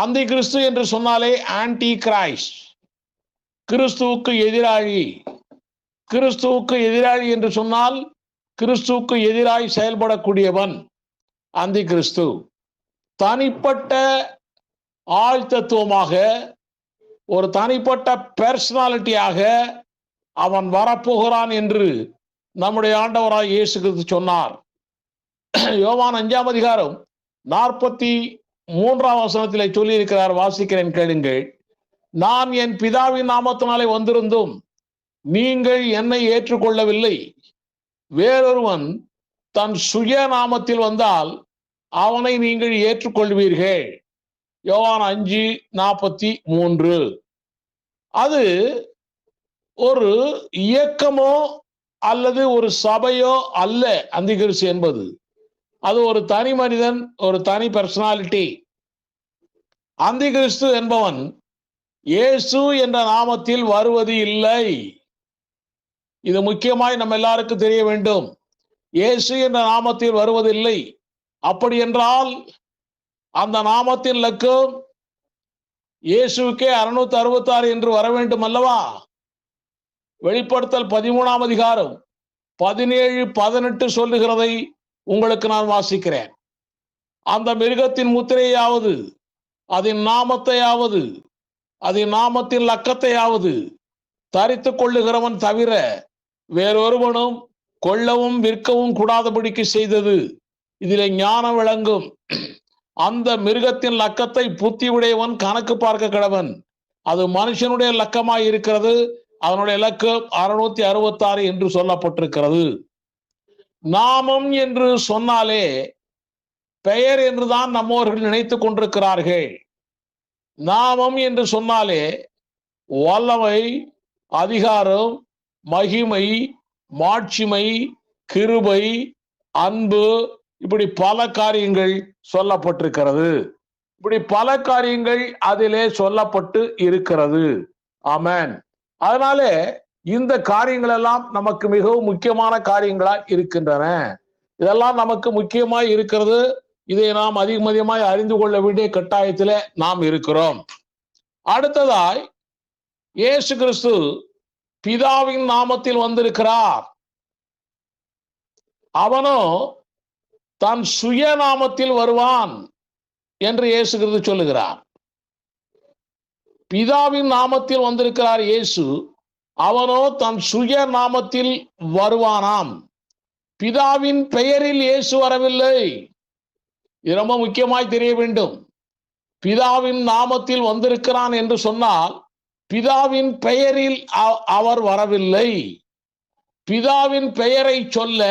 அந்தி கிறிஸ்து என்று சொன்னாலே ஆன்டி கிரைஸ்ட் கிறிஸ்துவுக்கு எதிராளி. கிறிஸ்துவுக்கு எதிராளி என்று சொன்னால் கிறிஸ்துவுக்கு எதிராய் செயல்படக்கூடியவன் அந்தி கிறிஸ்து தனிப்பட்ட ஆழ்த்தத்துவமாக ஒரு தனிப்பட்ட பர்சனாலிட்டியாக அவன் வரப்போகிறான் என்று நம்முடைய ஆண்டவராய் இயேசு கிறிஸ்து சொன்னார். யோவான் அஞ்சாம் அதிகாரம் நாற்பத்தி மூன்றாம் வசனத்திலே சொல்லியிருக்கிறார் வாசிக்கிறேன் கேளுங்கள். நான் என் பிதாவின் நாமத்தினாலே வந்திருந்தும் நீங்கள் என்னை ஏற்றுக்கொள்ளவில்லை. வேறொருவன் தன் சுய நாமத்தில் வந்தால் அவனை நீங்கள் ஏற்றுக்கொள்வீர்கள். யோவான் அஞ்சு நாற்பத்தி மூன்று. அது ஒரு இயக்கமோ அல்லது ஒரு சபையோ அல்ல அந்திகிரிசு என்பது. அது ஒரு தனி மனிதன் ஒரு தனி பர்சனாலிட்டி அந்திகிறிஸ்து என்பவன் இயேசு என்ற நாமத்தில் வருவது இல்லை. இது முக்கியமாய் நம்ம எல்லாருக்கும் தெரிய வேண்டும். இயேசு என்ற நாமத்தில் வருவதில்லை அப்படி என்றால் அந்த நாமத்தின் லக்கம் இயேசுக்கே அறுநூத்தி அறுபத்தி ஆறு என்று வர வேண்டும் அல்லவா? வெளிப்படுத்தல் பதிமூணாம் அதிகாரம் பதினேழு பதினெட்டு சொல்லுகிறதை உங்களுக்கு நான் வாசிக்கிறேன். அந்த மிருகத்தின் முத்திரையாவது அதன் நாமத்தையாவது அதன் நாமத்தின் லக்கத்தையாவது தரித்து கொள்ளுகிறவன் தவிர வேறொருவனும் கொள்ளவும் விற்கவும் கூடாதபடிக்கு செய்தது. இதிலே ஞானம் விளங்கும். அந்த மிருகத்தின் லக்கத்தை புத்தி உடையவன் கணக்கு பார்க்க கிடவன் அது மனுஷனுடைய லக்கமாய் இருக்கிறது அதனுடைய இலக்கம் அறுநூத்தி அறுபத்தாறு என்று சொல்லப்பட்டிருக்கிறது. நாமம் என்று சொன்னாலே பெயர் என்றுதான் நம்மோர்கள் நினைத்து கொண்டிருக்கிறார்கள். நாமம் என்று சொன்னாலே வல்லமை அதிகாரம் மகிமை மாட்சிமை கிருபை அன்பு இப்படி பல காரியங்கள் சொல்லப்பட்டிருக்கிறது. இப்படி பல காரியங்கள் அதிலே சொல்லப்பட்டு இருக்கிறது. ஆமென். அதனாலே இந்த காரியங்கள் எல்லாம் நமக்கு மிகவும் முக்கியமான காரியங்களா இருக்கின்றன. இதெல்லாம் நமக்கு முக்கியமாய் இருக்கிறது. இதை நாம் அதிகம் அதிகமாய் அறிந்து கொள்ள வேண்டிய கட்டாயத்தில் நாம் இருக்கிறோம். அடுத்ததாய் இயேசு கிறிஸ்து பிதாவின் நாமத்தில் வந்திருக்கிறார். அவனும் தன் சுய நாமத்தில் வருவான் என்று இயேசு கிறிஸ்து சொல்லுகிறார். பிதாவின் நாமத்தில் வந்திருக்கிறார் இயேசு அவனோ தன் சுய நாமத்தில் வருவானாம். பிதாவின் பெயரில் இயேசு வரவில்லை. இது ரொம்ப முக்கியமாய் தெரிய வேண்டும். பிதாவின் நாமத்தில் வந்திருக்கிறான் என்று சொன்னால் பிதாவின் பெயரில் அவர் வரவில்லை. பிதாவின் பெயரை சொல்ல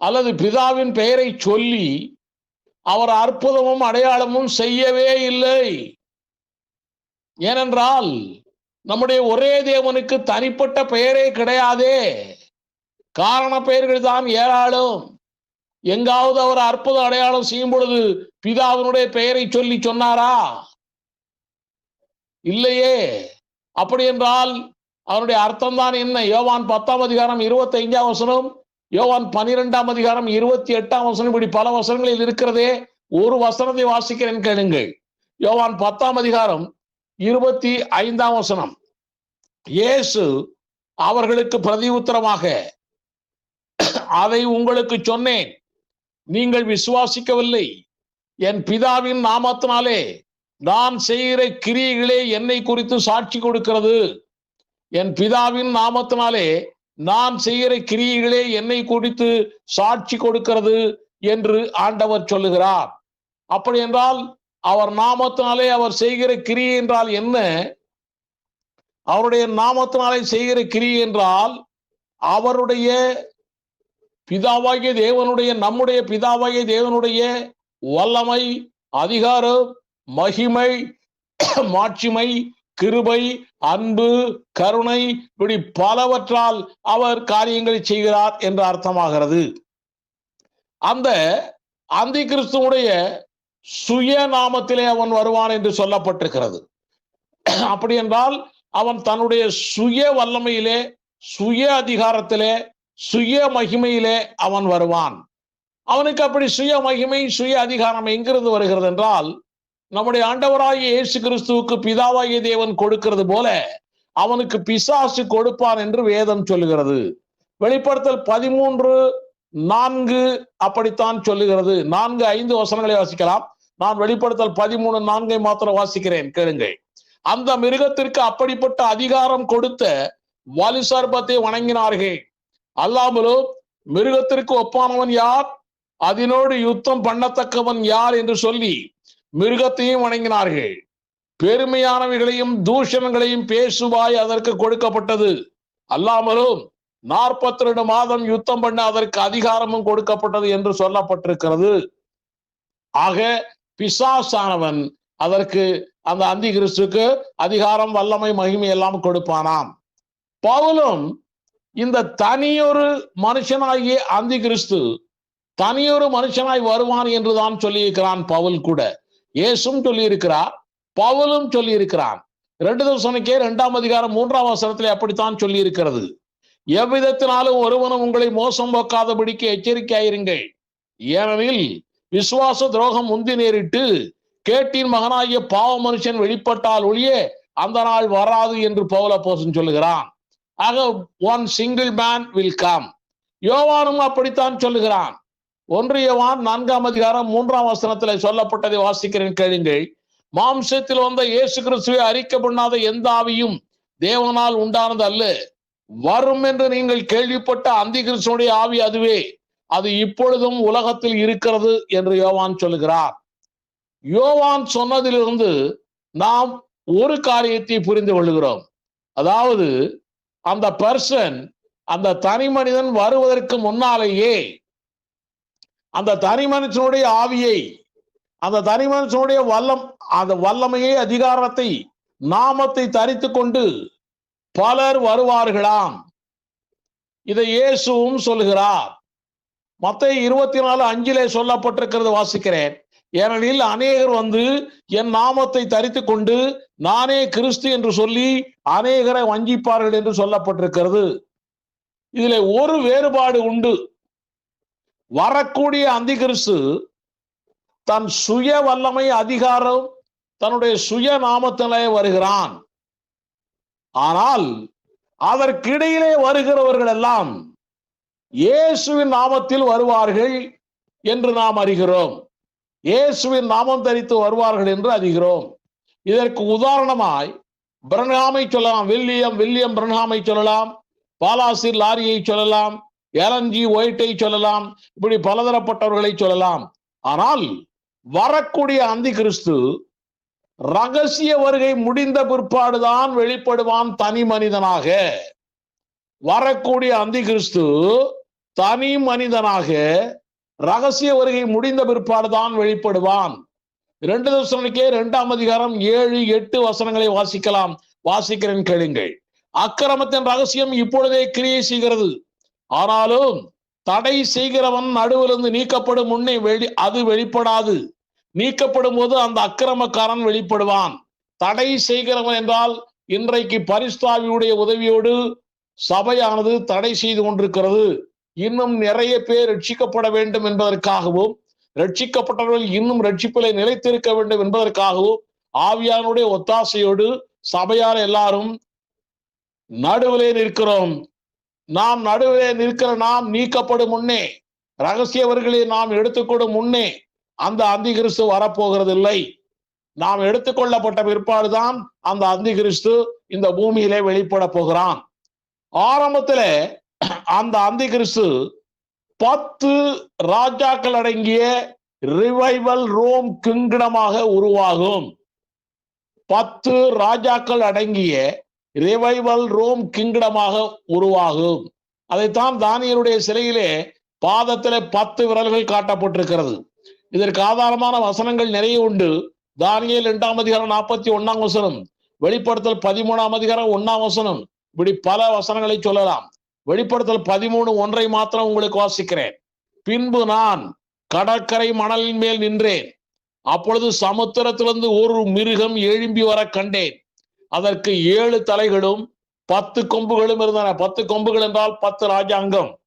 அல்லது பிதாவின் பெயரை சொல்லி அவர் அற்புதமும் அடையாளமும் செய்யவே இல்லை. ஏனென்றால் நம்முடைய ஒரே தேவனுக்கு தனிப்பட்ட பெயரே கிடையாதே. காரண பெயர்கள் தான் ஏராளம். எங்காவது அவர் அற்புத அடையாளம் செய்யும் பொழுது பிதாவினுடைய பெயரை சொல்லி சொன்னாரா? இல்லையே. அப்படி என்றால் அவருடைய அர்த்தம் தான் என்ன? யோவான் பத்தாம் அதிகாரம் இருபத்தி ஐந்தாம் வசனம் யோவான் பனிரெண்டாம் அதிகாரம் இருபத்தி எட்டாம் வசனம் இப்படி பல வசனங்களில் இருக்கிறதே. ஒரு வசனத்தை வாசிக்கிறேன் கேளுங்கள். யோவான் பத்தாம் அதிகாரம் இருபத்தி ஐந்தாம் வசனம். இயேசு அவர்களுக்கு பிரதி உத்தரமாக அதை உங்களுக்கு சொன்னேன் நீங்கள் விசுவாசிக்கவில்லை. என் பிதாவின் நாமத்தினாலே நான் செய்கிற கிரியைகளே என்னை குறித்து சாட்சி கொடுக்கிறது. என் பிதாவின் நாமத்தினாலே நான் செய்கிற கிரியைகளே என்னை குறித்து சாட்சி கொடுக்கிறது என்று ஆண்டவர் சொல்லுகிறார். அப்படி என்றால் அவர் நாமத்தினாலே அவர் செய்கிற கிரியை என்றால் என்ன? அவருடைய நாமத்தினாலே செய்கிற கிரியை என்றால் அவருடைய பிதாவாகிய தேவனுடைய நம்முடைய பிதாவாகிய தேவனுடைய வல்லமை அதிகாரம் மகிமை மாட்சிமை கிருபை அன்பு கருணை இப்படி பலவற்றால் அவர் காரியங்களை செய்கிறார் என்று அர்த்தமாகிறது. அந்த அந்தி கிறிஸ்துவனுடைய சுய நாமத்திலே அவன் வருவான் என்று சொல்லப்பட்டிருக்கிறது. அப்படி என்றால் அவன் தன்னுடைய சுய வல்லமையிலே சுய அதிகாரத்திலே சுய மகிமையிலே அவன் வருவான். அவனுக்கு அப்படி சுய மகிமை சுய அதிகாரம் எங்கிருந்து வருகிறது என்றால் நம்முடைய ஆண்டவராகிய இயேசு கிறிஸ்துவுக்கு பிதாவாகிய தேவன் கொடுக்கிறது போல அவனுக்கு பிசாசு கொடுப்பான் என்று வேதம் சொல்லுகிறது வெளிப்படுத்தல் பதிமூன்று நான்கு அப்படித்தான் சொல்லுகிறது. நான்கு ஐந்து வசனங்களை வாசிக்கலாம். நான் வெளிப்படுத்தல் பதிமூணு நான்கை மாத்திரம் வாசிக்கிறேன். கேளுங்கள். அந்த மிருகத்திற்கு அப்படிப்பட்ட அதிகாரம் கொடுத்த வலு சர்பத்தை வணங்கினார்கள். அல்லாமலும் மிருகத்திற்கு ஒப்பானவன் யார்? அதனோடு யுத்தம் பண்ணத்தக்கவன் யார் என்று சொல்லி மிருகத்தையும் வணங்கினார்கள். பெருமையானவைகளையும் தூஷணங்களையும் பேசுவாய் அதற்கு கொடுக்கப்பட்டது. அல்லாமலும் நாற்பத்தி ரெண்டு மாதம் யுத்தம் பண்ண அதற்கு அதிகாரமும் கொடுக்கப்பட்டது என்று சொல்லப்பட்டிருக்கிறது. ஆக பிசாசானவன் அதற்கு அந்த அந்தி கிறிஸ்துக்கு அதிகாரம் வல்லமை மகிமை எல்லாம் கொடுப்பானாம். பவுலும் இந்த தனியொரு மனுஷனாகிய அந்தி கிறிஸ்து தனியொரு மனுஷனாய் வருவான் என்றுதான் சொல்லியிருக்கிறான் பவுல் கூட. இயேசும் சொல்லியிருக்கிறார் பவுலும் சொல்லியிருக்கிறான். ரெண்டு தோசனைக்கே இரண்டாம் அதிகாரம் மூன்றாம் வசனத்திலே அப்படித்தான் சொல்லி இருக்கிறது எவ்விதத்தினாலும் ஒருவனும் உங்களை மோசம் போக்காதபடிக்கு எச்சரிக்கையாயிருங்கள். ஏனெனில் விசுவாச துரோகம் முந்தி நேரிட்டு கேட்டின் மகனாகிய பாவ மனுஷன் வெளிப்பட்டால் ஒழிய அந்த நாள் வராது என்று பவுல போசன் சொல்லுகிறான். ஆக one single man will come யோவானும் அப்படித்தான் சொல்லுகிறான். ஒன்றியவான் நான்காம் அதிகாரம் மூன்றாம் வசனத்துல சொல்லப்பட்டதை வாசிக்கிறேன் கேளுங்கள். மாம்சத்தில் வந்த இயேசு கிறிஸ்துவை அறிக்க பண்ணாத எந்த ஆவியும் தேவனால் உண்டானது அல்ல வரும் என்று நீங்கள் கேள்விப்பட்ட அந்தி கிறிஸ்துடைய ஆவி அதுவே. அது இப்பொழுதும் உலகத்தில் இருக்கிறது என்று யோவான் சொல்லுகிறார். யோவான் சொன்னதிலிருந்து நாம் ஒரு காரியத்தை புரிந்து கொள்கிறோம் அதாவது அந்த பர்சன் அந்த தனி மனிதன் வருவதற்கு முன்னாலேயே அந்த தனி மனுஷனுடைய ஆவியை அந்த தனி மனுஷனுடைய வல்லம் அந்த வல்லமையை அதிகாரத்தை நாமத்தை தரித்து கொண்டு பலர் வருவார்களாம். இதை இயேசுவும் சொல்கிறார் மத்திய இருபத்தி நாலு அஞ்சிலே சொல்லப்பட்டிருக்கிறது வாசிக்கிறேன். ஏனெனில் அநேகர் வந்து என் நாமத்தை தரித்து கொண்டு நானே கிறிஸ்து என்று சொல்லி அநேகரை வஞ்சிப்பார்கள் என்று சொல்லப்பட்டிருக்கிறது. இதுல ஒரு வேறுபாடு உண்டு. வரக்கூடிய அந்தி கிறிஸ்து தன் சுய வல்லமை அதிகாரம் தன்னுடைய சுய நாமத்திலே வருகிறான். ஆனால் அதற்கிடையிலே வருகிறவர்கள் எல்லாம் இயேசுவின் நாமத்தில் வருவார்கள் என்று நாம் அறிகிறோம். இயேசுவின் நாமம் தரித்து வருவார்கள் என்று அறிகிறோம். இதற்கு உதாரணமாய் பிரன்ஹாமை சொல்லலாம் வில்லியம் வில்லியம் பிரன்ஹாமை சொல்லலாம் பாலாசி லாரியை சொல்லலாம் எலன்ஜி ஒயிட்டை சொல்லலாம் இப்படி பலதரப்பட்டவர்களை சொல்லலாம். ஆனால் வரக்கூடிய அந்தி கிறிஸ்து ரகசிய வருகை முடிந்த பிற்பாடுதான் வெளிப்படுவான் தனி மனிதனாக. வரக்கூடிய அந்தி கிறிஸ்து தனி மனிதனாக ரகசிய வருகை முடிந்த பிற்பாடுதான் வெளிப்படுவான். இரண்டு தவசனுக்கே இரண்டாம் அதிகாரம் ஏழு எட்டு வசனங்களை வாசிக்கலாம். வாசிக்கிறேன் கேளுங்கள். அக்கிரமத்தின் ரகசியம் இப்பொழுதே கிரியை செய்கிறது. ஆனாலும் தடை செய்கிறவன் நடுவிலிருந்து நீக்கப்படும் முன்னே வெளி அது வெளிப்படாது. நீக்கப்படும் போது அந்த அக்கிரமக்காரன் வெளிப்படுவான். தடை செய்கிறவன் என்றால் இன்றைக்கு பரிஸ்தாவியுடைய உதவியோடு சபையானது தடை செய்து கொண்டிருக்கிறது. இன்னும் நிறைய பேர் ரட்சிக்கப்பட வேண்டும் என்பதற்காகவும் ரட்சிக்கப்பட்டவர்கள் இன்னும் ரட்சிப்பிலை நிலைத்திருக்க வேண்டும் என்பதற்காகவும் ஆவியானுடைய ஒத்தாசையோடு சபையார் எல்லாரும் நடுவிலே நிற்கிறோம். நாம் நடுவிலே நிற்கிற நாம் நீக்கப்படும் முன்னே ரகசியவர்களை நாம் எடுத்துக்கொடும் முன்னே அந்த அந்திகிறிஸ்து வரப்போகிறது இல்லை நாம் எடுத்துக்கொள்ளப்பட்ட பிற்பாடுதான் அந்த அந்திகிறிஸ்து இந்த பூமியிலே வெளிப்பட போகிறான். ஆரம்பத்துல அந்த அந்திகிறிஸ்து பத்து ராஜாக்கள் அடங்கிய ரிவைவல் ரோம் கிங்டமாக உருவாகும். பத்து ராஜாக்கள் அடங்கிய ரிவைவல் ரோம் கிங்டமாக உருவாகும். அதைத்தான் தானியருடைய சிலையிலே பாதத்திலே பத்து விரல்கள் காட்டப்பட்டிருக்கிறது. இதற்கு ஆதாரமான வசனங்கள் நிறைய உண்டு. தானியல் இரண்டாம் அதிகாரம் நாற்பத்தி ஒன்னாம் வசனம். வெளிப்படுத்தல் பதிமூணாம் அதிகாரம் ஒன்னாம் வசனம். இப்படி பல வசனங்களை சொல்லலாம். வெளிப்படுத்தல் பதிமூணு ஒன்றை மாத்திரம் உங்களுக்கு வாசிக்கிறேன். பின்பு நான் கடற்கரை மணலின் மேல் நின்றேன். அப்பொழுது சமுத்திரத்திலிருந்து ஒரு மிருகம் எழும்பி வர கண்டேன். அதற்கு ஏழு தலைகளும் பத்து கொம்புகளும் இருந்தன. பத்து கொம்புகள் என்றால் பத்து ராஜாங்கம்.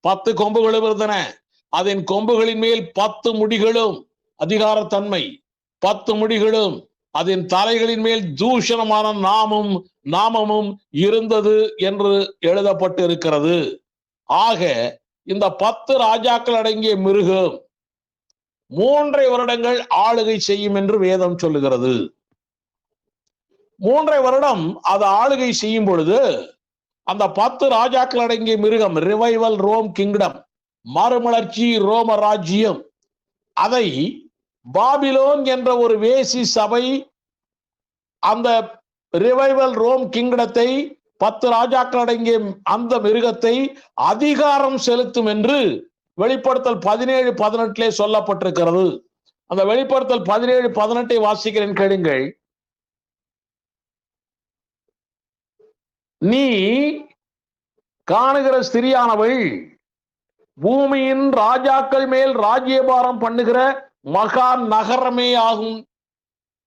பத்து கொம்புகளும் இருந்தன. அதன் கொம்புகளின் மேல் பத்து முடிகளும் அதிகாரத்தன்மை. பத்து முடிகளும் அதன் தலைகளின் மேல் தூஷணமான நாமும் நாமமும் இருந்தது என்று எழுதப்பட்டு இருக்கிறது ஆக இந்த பத்து ராஜாக்கள் அடங்கிய மிருகம் மூன்றை வருடங்கள் ஆளுகை செய்யும் என்று வேதம் சொல்லுகிறது. மூன்றை வருடம் அது ஆளுகை செய்யும் பொழுது அந்த பத்து ராஜாக்கள் அடங்கிய மிருகம் ரிவைவல் ரோம் கிங்டம் மறுமலர்ச்சி ரோம ராஜ்யம். அதை பாபிலோன் என்ற ஒரு வேசி சபை அந்த ரிவைவல் ரோம் கிங்கடத்தை பத்து ராஜாக்கள் அடங்கிய அந்த மிருகத்தை அதிகாரம் செலுத்தும் என்று வெளிப்படுத்தல் பதினேழு பதினெட்டிலே சொல்லப்பட்டிருக்கிறது. அந்த வெளிப்படுத்தல் பதினேழு பதினெட்டை வாசிக்கிறேன் கேளுங்கள். நீ காணுகிற ஸ்திரியானவள் பூமியின் ராஜாக்கள் மேல் ராஜ்யபாரம் பண்ணுகிற மகா நகரமே ஆகும்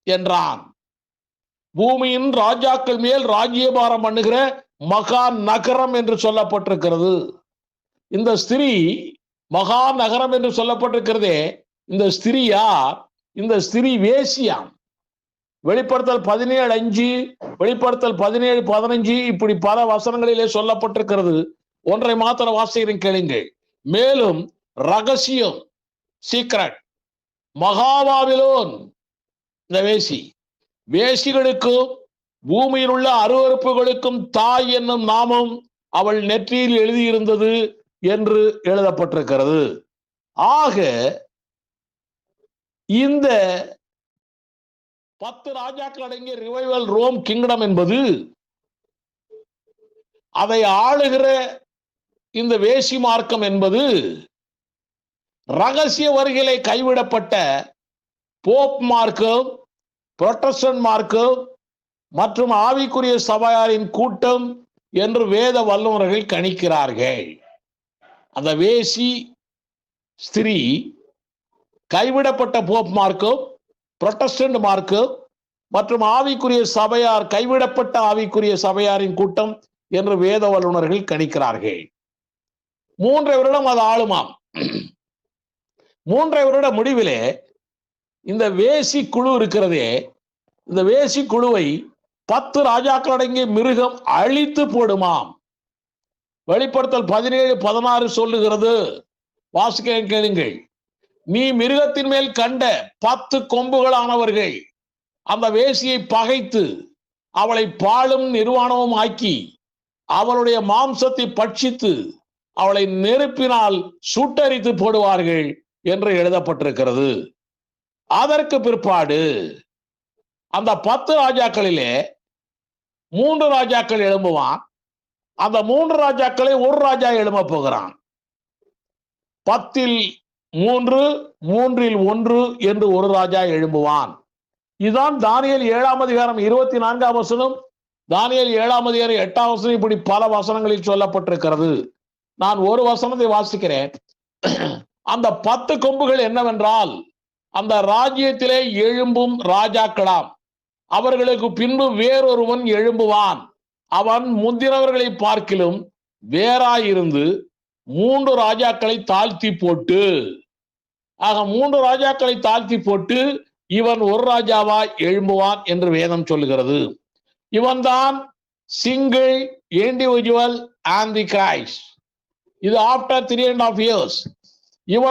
என்றான். பூமியின் ராஜாக்கள் மேல் ராஜ்யபாரம் பண்ணுகிற மகா நகரம் என்று சொல்லப்பட்டிருக்கிறது. இந்த ஸ்திரீ மகா நகரம் என்று சொல்லப்பட்டிருக்கிறதே இந்த ஸ்திரீ யார்? இந்த ஸ்திரீ வேசியாம். வெளிப்படுத்தல் பதினேழு அஞ்சு வெளிப்படுத்தல் பதினேழு பதினஞ்சு இப்படி பல வசனங்களிலே சொல்லப்பட்டிருக்கிறது. ஒன்றை மாத்திர வாசிக்கிறேன் கேளுங்கள். மேலும் ரகசியம் சீக்ரெட் மகாபாபிலோன் இந்த வேசி. வேசிகளுக்கும் பூமியில் உள்ள அருவறுப்புகளுக்கும் தாய் என்னும் நாமம் அவள் நெற்றியில் எழுதியிருந்தது என்று எழுதப்பட்டிருக்கிறது. ஆக இந்த பத்து ராஜாக்கள் அடங்கிய ரிவைவல் ரோம் கிங்டம் என்பது அதை ஆளுகிற இந்த வேசி மார்க்கம் என்பது ரகசிய வருகையிலே கைவிடப்பட்ட போப் மார்க்கம் புரொட்டஸ்டன்ட் மார்க்கம் மற்றும் ஆவிக்குரிய சபையாரின் கூட்டம் என்று வேத வல்லுநர்கள் கணிக்கிறார்கள். அந்த வேசி ஸ்திரீ கைவிடப்பட்ட போப் மார்க்கம் புரொட்டஸ்டன்ட் மார்க்கம் மற்றும் ஆவிக்குரிய சபையார் கைவிடப்பட்ட ஆவிக்குரிய சபையாரின் கூட்டம் என்று வேத வல்லுநர்கள் கணிக்கிறார்கள். மூன்றை வருடம் அது ஆளுமாம். மூன்றை வருட முடிவிலே இந்த வேசி குழு இருக்கிறதே இந்த வேசி குழுவை பத்து ராஜாக்கள் அடங்கிய மிருகம் அழித்து போடுமாம். வெளிப்படுத்தல் பதினேழு பதினாறு சொல்லுகிறது. வாசிக்க கேளுங்கள். நீ மிருகத்தின் மேல் கண்ட பத்து கொம்புகளானவர்கள் அந்த வேசியை பகைத்து அவளை பாலும் நிர்வாணமும் ஆக்கி அவளுடைய மாம்சத்தை பட்சித்து அவளை நெருப்பினால் சுட்டரித்து போடுவார்கள் என்று எழுதப்பட்டிருக்கிறது. அதற்கு பிற்பாடு அந்த பத்து ராஜாக்களிலே மூன்று ராஜாக்கள் எழும்புவான். அந்த மூன்று ராஜாக்களை ஒரு ராஜா எழும்ப போகிறான். பத்தில் மூன்று மூன்றில் ஒன்று என்று ஒரு ராஜா எழும்புவான். இதுதான் தானியல் ஏழாம் அதிகாரம் இருபத்தி நான்காம் வசனம். தானியல் ஏழாம் அதிகாரம் எட்டாம் வசனம் இப்படி பல வசனங்களில் சொல்லப்பட்டிருக்கிறது. நான் ஒரு வசனத்தை வாசிக்கிறேன். அந்த பத்து கொம்புகள் என்னவென்றால் அந்த ராஜ்யத்திலே எழும்பும் ராஜாக்களாம். அவர்களுக்கு பின்பு வேறொருவன் எழும்புவான். அவன் முந்தினவர்களை பார்க்கிலும் வேறாயிருந்து மூன்று ராஜாக்களை தாழ்த்தி போட்டு ஆக மூன்று ராஜாக்களை தாழ்த்தி போட்டு இவன் ஒரு ராஜாவாய் எழும்புவான் என்று வேதம் சொல்லுகிறது. இவன்தான் single individual and the Christ இது after three and half years இவன்